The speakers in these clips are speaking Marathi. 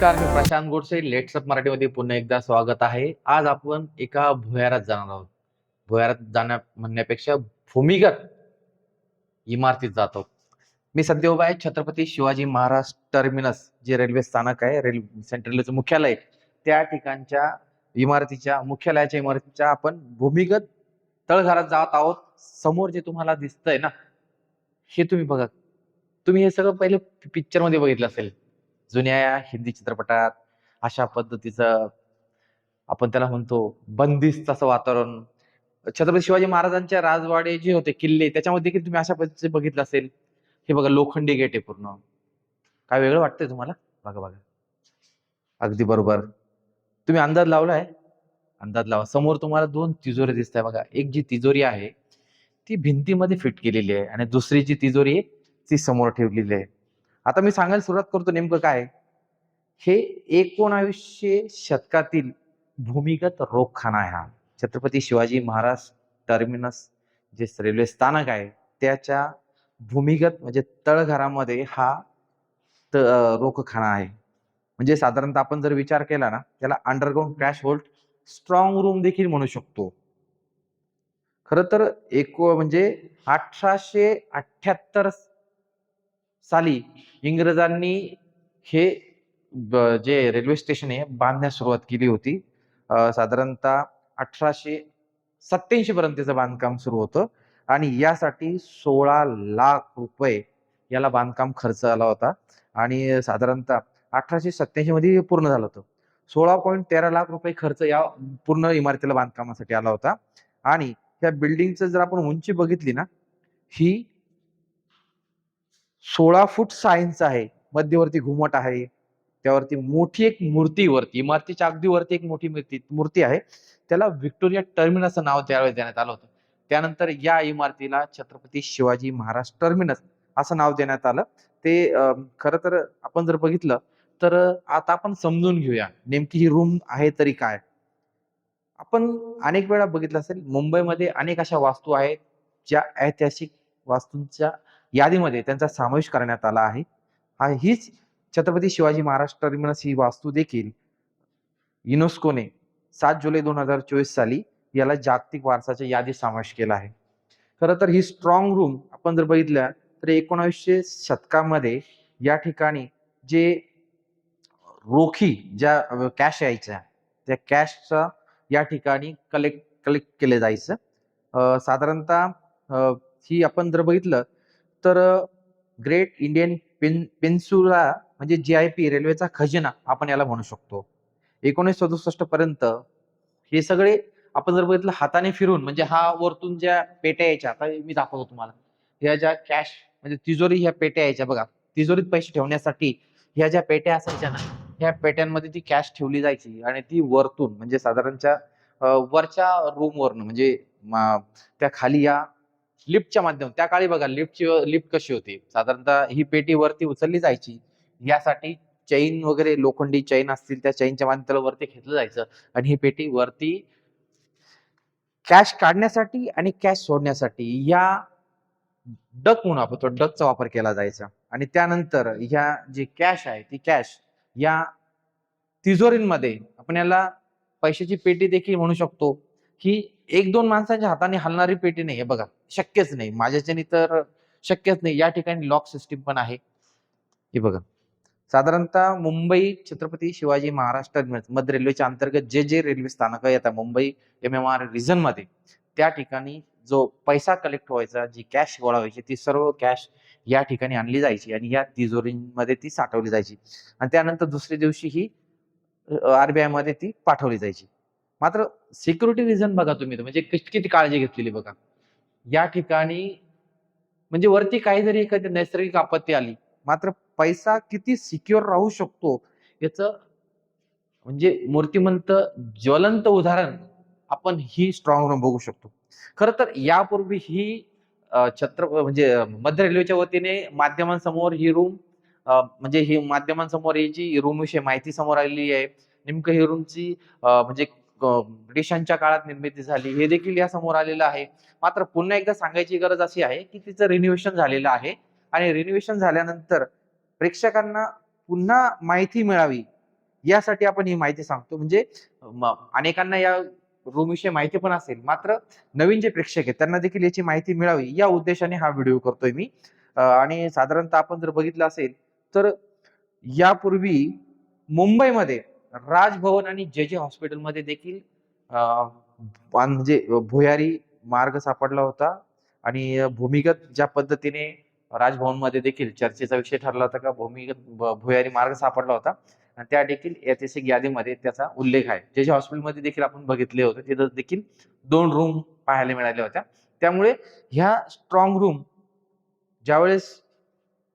नमस्कार मी प्रशांत गोडसे. लेट्सअप मराठीमध्ये पुन्हा एकदा स्वागत आहे. आज आपण एका भुयारात जाणार आहोत. भुयारात जाण्या म्हणण्यापेक्षा भूमिगत इमारतीत जातो मी सध्या उभा आहे छत्रपती शिवाजी महाराज टर्मिनस जे रेल्वे स्थानक आहे. रेल्वे सेंट्रल रेल्वेचं मुख्यालय त्या ठिकाणच्या इमारतीच्या मुख्यालयाच्या इमारतीच्या आपण भूमिगत तळघरात जात आहोत. समोर जे तुम्हाला दिसतंय ना हे तुम्ही बघा. तुम्ही हे सगळं पहिले पिक्चरमध्ये बघितलं असेल. जुन्या हिंदी चित्रपटात अशा पद्धतीचं आपण त्याला म्हणतो बंदिस्त असं वातावरण. छत्रपती शिवाजी महाराजांच्या राजवाडे जे होते किल्ले त्याच्यामध्ये देखील तुम्ही अशा पद्धतीचे बघितलं असेल. हे बघा लोखंडी गेट आहे पूर्ण. काय वेगळं वाटतंय तुम्हाला? बघा बघा. अगदी बरोबर. तुम्ही अंदाज लावलाय? अंदाज लावा. समोर तुम्हाला दोन तिजोरी दिसत आहे बघा. एक जी तिजोरी आहे ती भिंतीमध्ये फिट केलेली आहे आणि दुसरी जी तिजोरी आहे ती समोर ठेवलेली आहे. आता मी सांगायला सुरुवात करतो नेमकं काय हे एकोणावीसशे शतकातील भूमिगत रोखखाना आहे हा. छत्रपती शिवाजी महाराज टर्मिनस जे रेल्वे स्थानक आहे त्याच्या भूमिगत म्हणजे तळघरामध्ये हा त रोखखाना आहे. म्हणजे साधारणतः आपण जर विचार केला ना त्याला underground cash vault strong room देखील म्हणू शकतो. खर तर एक म्हणजे अठराशे अठ्याहत्तर साली इंग्रजांनी हे ब- जे रेल्वे स्टेशन आहे बांधण्यास सुरुवात केली होती. साधारणतः अठराशे सत्याऐंशी पर्यंतचं बांधकाम सुरू होतं. आणि यासाठी सोळा लाख रुपये याला बांधकाम खर्च आला होता. आणि साधारणतः अठराशे सत्याऐंशी मध्ये पूर्ण झालं होतं. सोळा पॉईंट तेरा लाख रुपये खर्च या पूर्ण इमारतीला बांधकामासाठी आला होता. आणि या बिल्डिंगचं जर आपण उंची बघितली ना ही सोळा फूट सायन्स आहे. मध्यवर्ती घुमट आहे. त्यावरती मोठी एक मूर्ती वरती इमारतीच्या अगदी वरती एक मोठी मूर्ती मूर्ती आहे. त्याला व्हिक्टोरिया टर्मिनस नाव त्यावेळेस देण्यात आलं होतं. त्यानंतर या इमारतीला छत्रपती शिवाजी महाराज टर्मिनस असं नाव देण्यात आलं. ते खरं तर आपण जर बघितलं तर आता आपण समजून घेऊया नेमकी ही रूम आहे तरी काय. आपण अनेक वेळा बघितलं असेल मुंबईमध्ये अनेक अशा वास्तू आहेत ज्या ऐतिहासिक वास्तूंच्या यादीमध्ये त्यांचा समावेश करण्यात आला आहे. हा हीच छत्रपती शिवाजी महाराज टर्मिनस ही वास्तू देखील युनेस्कोने सात जुलै दोन हजार चोवीस साली याला जागतिक वारसाच्या यादीत समावेश केला आहे. खरं तर ही स्ट्रॉंग रूम आपण जर बघितल्या तर एकोणावीसशे शतकामध्ये या ठिकाणी जे रोखी ज्या कॅश यायच्या त्या कॅशचा या ठिकाणी कलेक्ट कलेक्ट केले जायचं. साधारणतः ही आपण जर बघितलं तर ग्रेट इंडियन पेन पेन्सुला म्हणजे जी आय पी रेल्वेचा खजिना आपण याला म्हणू शकतो. एकोणीस सदुसष्ट पर्यंत हे सगळे आपण जर बघितलं हाताने फिरून म्हणजे हा वरतून ज्या पेट्या यायच्या आता मी दाखवतो तुम्हाला. ह्या ज्या कॅश म्हणजे तिजोरी ह्या पेट्या यायच्या बघा. तिजोरीत पैसे ठेवण्यासाठी ह्या ज्या पेट्या असायच्या ना ह्या पेट्यांमध्ये ती कॅश ठेवली जायची आणि ती वरतून म्हणजे साधारणच्या वरच्या वरच्या रूमवरनं म्हणजे त्या खाली या लिफ्टच्या माध्यम त्या काळी बघा लिफ्टची लिफ्ट कशी होती? साधारणतः ही पेटी वरती उचलली जायची. यासाठी चैन वगैरे लोखंडी चैन असतील त्या चैनच्या माध्यमाला वरती घेतलं जायचं. आणि ही पेटी वरती कॅश काढण्यासाठी आणि कॅश सोडण्यासाठी या डक म्हणून आपण तो डकचा वापर केला जायचा. आणि त्यानंतर ह्या जी कॅश आहे ती कॅश या तिजोरींमध्ये आपण याला पैशाची पेटी देखील म्हणू की ही एक दोन माणसांच्या हाताने हलणारी पेटी नाही हे बघा. शक्यच नाही. माझ्याच्याने तर शक्यच नाही. या ठिकाणी लॉक सिस्टीम पण आहे. हे बघा. साधारणतः मुंबई छत्रपती शिवाजी महाराज टर्मिनस मध्य रेल्वेच्या अंतर्गत जे जे रेल्वे स्थानक येतात मुंबई एम एम आर रिजनमध्ये त्या ठिकाणी जो पैसा कलेक्ट व्हायचा जी कॅश गोळा व्हायची ती सर्व कॅश या ठिकाणी आणली जायची आणि या तिजोरीमध्ये ती साठवली जायची. आणि त्यानंतर दुसऱ्या दिवशी ही आरबीआयमध्ये ती पाठवली जायची. मात्र सिक्युरिटी रिझन बघा तुम्ही. तर, म्हणजे किती किती काळजी घेतलेली बघा. या ठिकाणी म्हणजे वरती काही जरी एखादी नैसर्गिक आपत्ती आली. मात्र पैसा किती सिक्युअर राहू शकतो याचं म्हणजे मूर्तिमंत ज्वलंत उदाहरण आपण ही स्ट्रॉंग रूम बघू शकतो. खर तर यापूर्वी ही छत्र म्हणजे मध्य रेल्वेच्या वतीने माध्यमांसमोर ही रूम म्हणजे ही माध्यमांसमोर ही जी रूम विषयी माहिती समोर आलेली आहे नेमकं ही रूमची म्हणजे ब्रिटिशांच्या काळात निर्मिती झाली. हे देखील या समोर आलेलं आहे. मात्र पुन्हा एकदा सांगायची गरज अशी आहे की तिचं रिन्युएशन झालेलं आहे. आणि रिन्युएशन झाल्यानंतर प्रेक्षकांना पुन्हा माहिती मिळावी यासाठी आपण ही माहिती सांगतो. म्हणजे म- अनेकांना या रूम विषयी माहिती पण असेल. मात्र नवीन जे प्रेक्षक आहेत त्यांना देखील याची माहिती मिळावी या उद्देशाने हा व्हिडिओ करतोय मी. आणि साधारणतः आपण जर बघितलं असेल तर यापूर्वी मुंबईमध्ये राजभवन आणि जे जे हॉस्पिटलमध्ये देखील म्हणजे भुयारी मार्ग सापडला होता आणि भूमिगत ज्या पद्धतीने राजभवनमध्ये देखील चर्चेचा विषय ठरला होता का भूमिगत भुयारी मार्ग सापडला होता. आणि त्या देखील ऐतिहासिक यादीमध्ये त्याचा उल्लेख आहे. जे जे हॉस्पिटलमध्ये देखील आपण बघितले होते तिथं देखील दोन रूम पाहायला मिळाल्या होत्या. त्यामुळे ह्या स्ट्रॉंग रूम ज्यावेळेस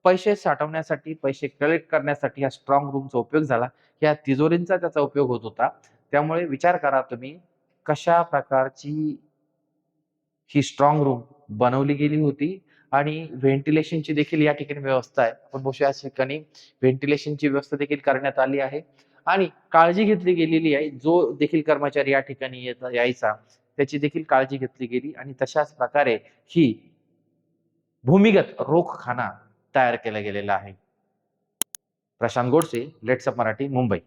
पैसे साठवण्यासाठी पैसे कलेक्ट करण्यासाठी ह्या स्ट्रॉंग रूमचा उपयोग झाला. ह्या तिजोरींचा त्याचा उपयोग होत होता. त्यामुळे विचार करा तुम्ही कशा प्रकारची ही स्ट्रॉंग रूम बनवली गेली होती आणि व्हेंटिलेशनची देखील या ठिकाणी व्यवस्था आहे. आपण बघूया या ठिकाणी व्हेंटिलेशनची व्यवस्था देखील करण्यात आली आहे. आणि काळजी घेतली गेलेली आहे. जो देखील कर्मचारी या ठिकाणी येत यायचा त्याची देखील काळजी घेतली गेली. आणि तशाच प्रकारे ही भूमिगत रोखखाना तयार केला गेलेला आहे. प्रशांत गोडसे लेट्सअप मराठी मुंबई.